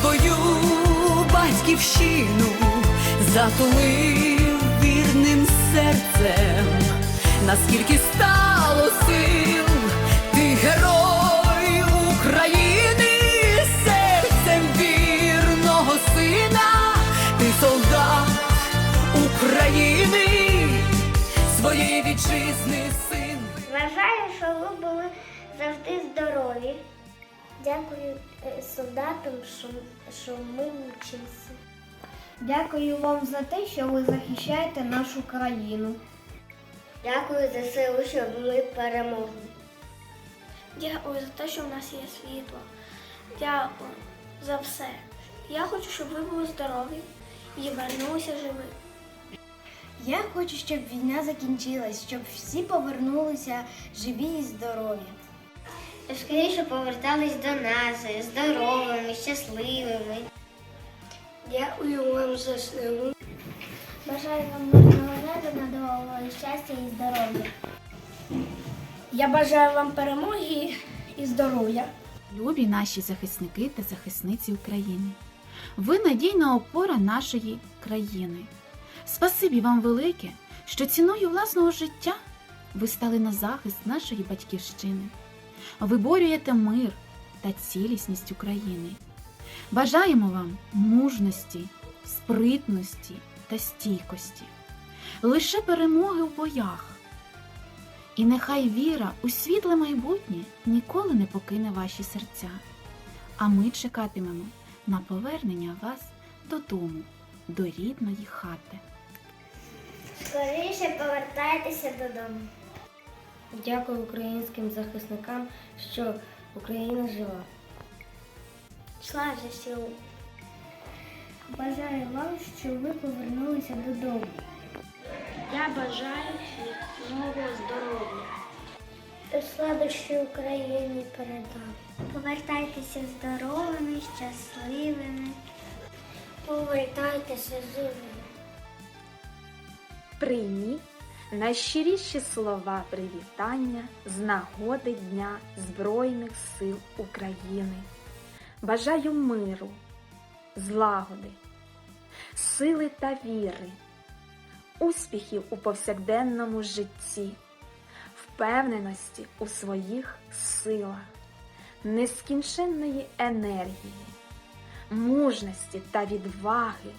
свою батьківщину затулив вірним серцем, наскільки стало сил, ти герой України, серцем вірного сина, ти солдат України, своєї вітчизни син. Вважаю, що ви були завжди. Дякую е, солдатам, що, що ми вчимося. Дякую вам за те, що ви захищаєте нашу країну. Дякую за силу, щоб ми перемогли. Дякую за те, що в нас є світло. Дякую за все. Я хочу, щоб ви були здорові і вернулися живі. Я хочу, щоб війна закінчилась, щоб всі повернулися живі і здорові. Скоріше повертались до нас здоровими, щасливими. Дякую вам за силу. Бажаю вам мирного неба над головою, щастя і здоров'я. Я бажаю вам перемоги і здоров'я. Любі наші захисники та захисниці України. Ви надійна опора нашої країни. Спасибі вам велике, що ціною власного життя ви стали на захист нашої батьківщини. Виборюєте мир та цілісність України. Бажаємо вам мужності, спритності та стійкості, лише перемоги в боях. І нехай віра у світле майбутнє ніколи не покине ваші серця, а ми чекатимемо на повернення вас додому, до рідної хати. Скоріше повертайтеся додому. Дякую українським захисникам, що Україна жива. Слава ЗСУ! Бажаю вам, щоб ви повернулися додому. Я бажаю міцного здоров'я. Сладощі Україні передам. Повертайтеся здоровими, щасливими. Повертайтеся живими. Прийміть найщиріші слова привітання з нагоди Дня Збройних сил України. Бажаю миру, злагоди, сили та віри, успіхів у повсякденному житті, впевненості у своїх силах, нескінченної енергії, мужності та відваги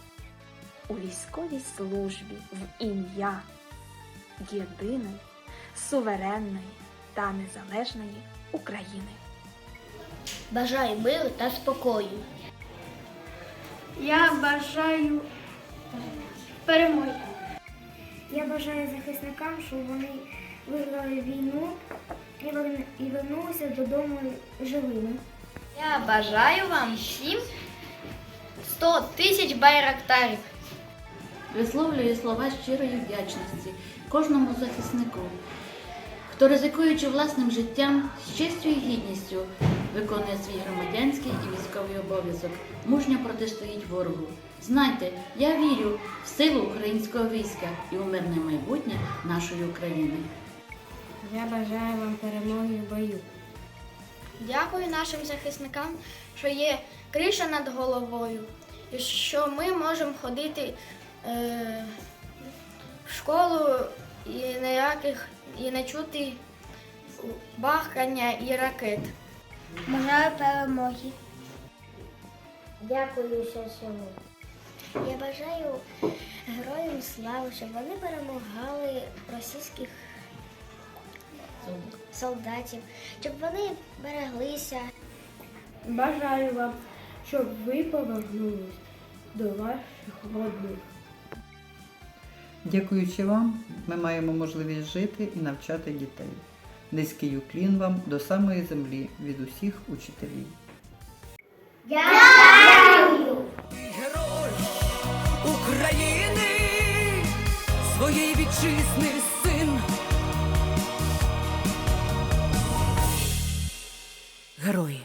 у військовій службі в ім'я єдиної, суверенної та незалежної України. Бажаю миру та спокою. Я бажаю перемоги. Я бажаю захисникам, щоб вони виграли війну і і вернулися додому живими. Я бажаю вам всім 100 тисяч байрактарів. Висловлюю слова щирої вдячності кожному захиснику, хто, ризикуючи власним життям, з честю і гідністю виконує свій громадянський і військовий обов'язок, мужньо протистоїть ворогу. Знайте, я вірю в силу українського війська і у мирне майбутнє нашої України. Я бажаю вам перемоги в бою. Дякую нашим захисникам, що є криша над головою, і що ми можемо ходити е, в школу і ніяких і не чути бахкання і ракет. Бажаю перемоги. Дякую, що сьогодні. Я бажаю героям слави, щоб вони перемагали російських солдатів, щоб вони береглися. Бажаю вам, щоб ви повернулись до ваших родних. Дякуючи вам, ми маємо можливість жити і навчати дітей. Низький уклін вам до самої землі від усіх учителів. герой України, своєї вітчизни син. Герої.